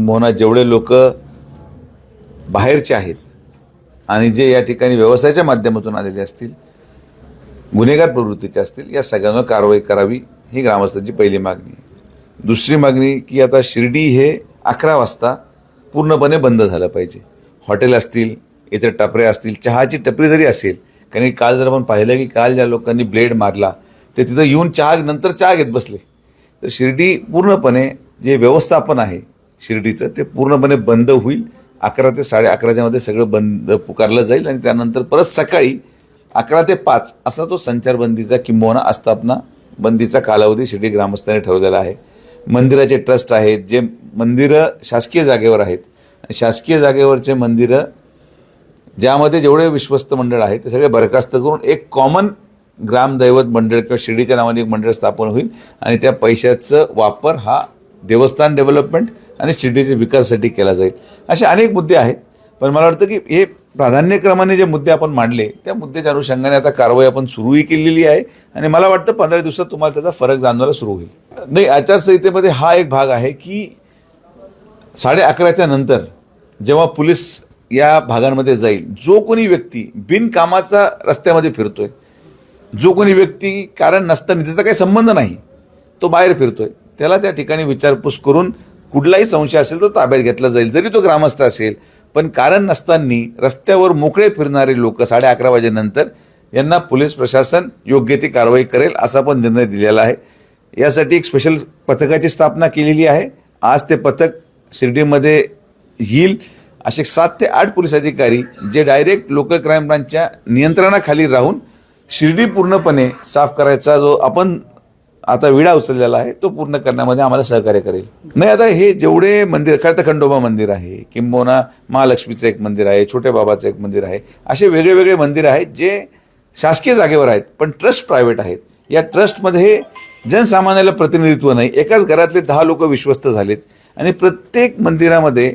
किंबहुना जेवढे लोक बाहेरचे आहेत आणि जे या ठिकाणी व्यवसायाच्या माध्यमातून आलेले असतील गुन्हेगार प्रवृत्तीचे असतील या सगळ्यांवर कारवाई करावी ही ग्रामस्थांची पहिली मागणी आहे. दुसरी मागणी की आता शिर्डी हे अकरा वाजता पूर्णपणे बंद झालं पाहिजे. हॉटेल असतील इतर टपरे असतील चहाची टपरी जरी असेल कारण काल जर आपण पाहिलं की काल ज्या लोकांनी ब्लेड मारला ते तिथं येऊन चहा नंतर चहा घेत बसले. तर शिर्डी पूर्णपणे जे व्यवस्थापन आहे शिर्डीचं ते पूर्णपणे बंद होईल. अकरा ते साडे अकराच्या मध्ये सगळं बंद पुकारलं जाईल आणि त्यानंतर परत सकाळी अकरा ते पाच असा तो संचारबंदीचा किंबहुना आस्थापना बंदीचा कालावधी शिर्डी ग्रामस्थांनी ठरवलेला आहे. मंदिराचे ट्रस्ट आहेत जे मंदिरं शासकीय जागेवर आहेत. शासकीय जागेवरचे मंदिरं ज्यामध्ये जेवढे विश्वस्त मंडळ आहेत ते सगळे बरखास्त करून एक कॉमन ग्रामदैवत मंडळ किंवा शिर्डीच्या नावाने एक मंडळ स्थापन होईल. आणि त्या पैशाचं वापर हा देवस्थान डेव्हलपमेंट आणि शिर्डीच्या विकासासाठी केला जाईल. असे अनेक मुद्दे आहेत. पण मला वाटतं की हे प्राधान्यक्रमाने जे मुद्दे आपण मांडले त्या मुद्द्याच्या अनुषंगाने आता कारवाई आपण सुरूही केलेली आहे. आणि मला वाटतं पंधरा दिवसात तुम्हाला त्याचा फरक जाणवायला सुरू होईल. नाही आचारसंहितेमध्ये हा एक भाग आहे की साडे अकराच्या नंतर जेव्हा पोलीस या भागांमध्ये जाईल जो कोणी व्यक्ती बिनकामाचा रस्त्यामध्ये फिरतोय जो कोणी व्यक्ती कारण नसताना त्याचा काही संबंध नाही तो बाहेर फिरतोय त्याला त्या ठिकाणी विचारपूस करून कुठलाही संशय असेल तर ताब्यात घेतला जाईल जरी तो ग्रामस्थ असेल. पण कारण नसताना रस्त्यावर मोकळे फिरणारे लोक साडे अकरा वाजेनंतर यांना पोलीस प्रशासन योग्य ती कारवाई करेल असा पण निर्णय दिलेला आहे. यासाठी एक स्पेशल पथकाची स्थापना केलेली आहे. आज ते पथक शिर्डीमध्ये येईल. असे सात ते आठ पोलीस अधिकारी जे डायरेक्ट लोकल क्राईम ब्रांचच्या नियंत्रणाखाली राहून शिर्डी पूर्णपणे साफ करायचा जो आपण आता विडा उचललेला आहे तो पूर्ण करण्यामध्ये आम्हाला सहकार्य करेल. नाही आता हे जेवढे मंदिर खरं तर खंडोबा मंदिर आहे किंबहुना महालक्ष्मीचं एक मंदिर आहे छोट्या बाबाचं एक मंदिर आहे असे वेगळे वेगळे मंदिर आहेत जे शासकीय जागेवर आहेत पण ट्रस्ट प्रायव्हेट आहेत. या ट्रस्टमध्ये जनसामान्याला प्रतिनिधित्व नाही. एकाच घरातले दहा लोक विश्वस्त झालेत. आणि प्रत्येक मंदिरामध्ये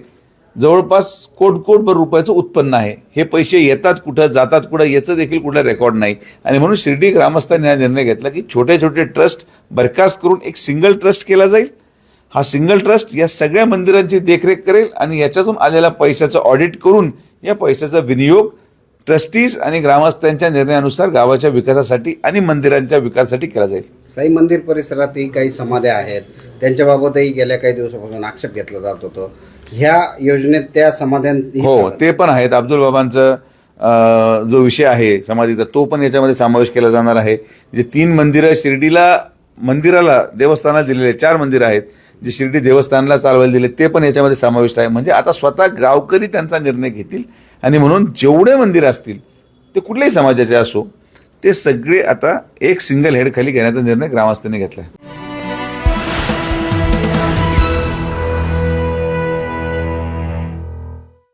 जवळपास कोट कोटभर रुपयाचं उत्पन्न आहे. हे पैसे येतात कुठं जातात कुठं याचं देखील कुठला रेकॉर्ड नाही. आणि म्हणून शिर्डी ग्रामस्थांनी हा निर्णय घेतला की छोटे छोटे ट्रस्ट बरखास्त करून एक सिंगल ट्रस्ट केला जाईल. हा सिंगल ट्रस्ट या सगळ्या मंदिरांची देखरेख करेल आणि याच्यातून आलेल्या पैशाचं ऑडिट करून या पैशाचा विनियोग ट्रस्टीज आणि ग्रामस्थांच्या निर्णयानुसार गावाच्या विकासासाठी आणि मंदिरांच्या विकासासाठी केला जाईल. साई मंदिर परिसरातही काही समाध्या आहेत. त्यांच्याबाबतही गेल्या काही दिवसापासून आक्षेप घेतला जात होतं. ह्या योजनेत त्या समाध्यां हो ते पण आहेत. अब्दुल बाबांचं जो विषय आहे समाधीचा तो पण याच्यामध्ये समावेश केला जाणार आहे. जे तीन मंदिरं शिर्डीला मंदिराला देवस्थानाला दिलेले चार मंदिरं आहेत जे शिर्डी देवस्थानला चालवायला दिले ते पण याच्यामध्ये समाविष्ट आहे. म्हणजे आता स्वतः गावकरी त्यांचा निर्णय घेतील आणि म्हणून जेवढे मंदिरं असतील ते कुठल्याही समाजाचे असो ते सगळे आता एक सिंगल हेड खाली घेण्याचा निर्णय ग्रामस्थांनी घेतला आहे.